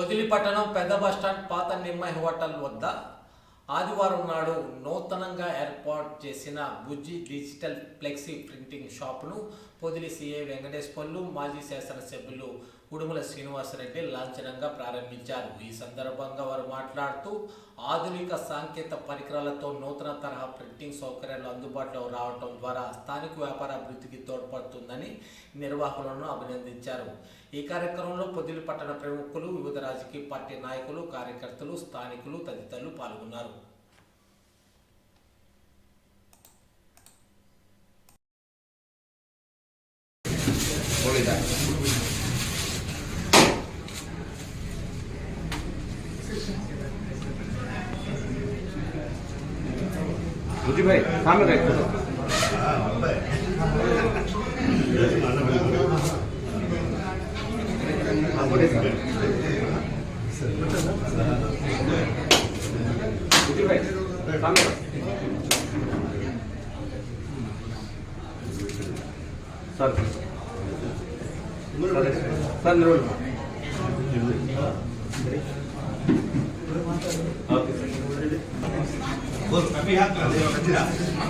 పొదిలిపట్టణం పెద్ద బస్టాండ్ పాత నిమ్మాయి హోటల్ వద్ద ఆదివారం నాడు నూతనంగా ఏర్పాటు చేసిన బుజ్జి డిజిటల్ ఫ్లెక్సీ ప్రింటింగ్ షాప్ను పొదిలి సీఏ వెంకటేశ్వర్లు మాజీ శాసనసభ్యులు ఉడుమల శ్రీనివాసరెడ్డి లాంఛనంగా ప్రారంభించారు. ఈ సందర్భంగా వారు మాట్లాడుతూ ఆధునిక సాంకేతిక పరికరాలతో నూతన తరహా ప్రింటింగ్ సౌకర్యాలు అందుబాటులో రావడం ద్వారా స్థానిక వ్యాపార అభివృద్ధికి తోడ్పడుతుందని నిర్వాహకులను అభినందించారు. ఈ కార్యక్రమంలో పొదిలి పట్టణ ప్రముఖులు వివిధ రాజకీయ పార్టీ నాయకులు కార్యకర్తలు స్థానికులు తదితరులు పాల్గొన్నారు मुझे भाई सामने సార్ సార్ మీరు okay sir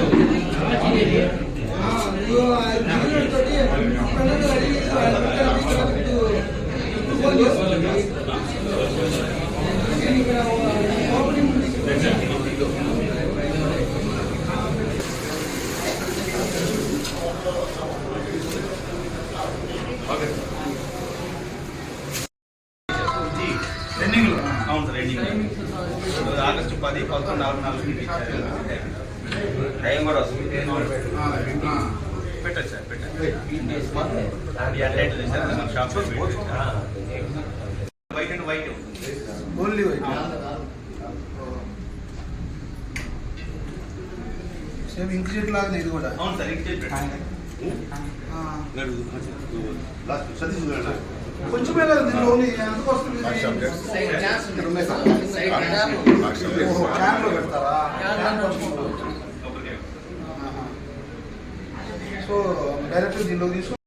sir running August పది పదకొండు నాలుగు నాలుగు టైం కూడా వస్తుంది. పెట్టచ్చు? సార్ పెట్టచ్చు? White and white only white same inkjet లాగానే ఇది కూడా. అవును సార్ ఇంక ఆ, సతీష్ గారు కొంచెమే కదా దీనిలో ఓన్లీ ఎంతకు వస్తుంది? పెడతారా. సో డైరెక్ట్ దీనిలో తీసుకు.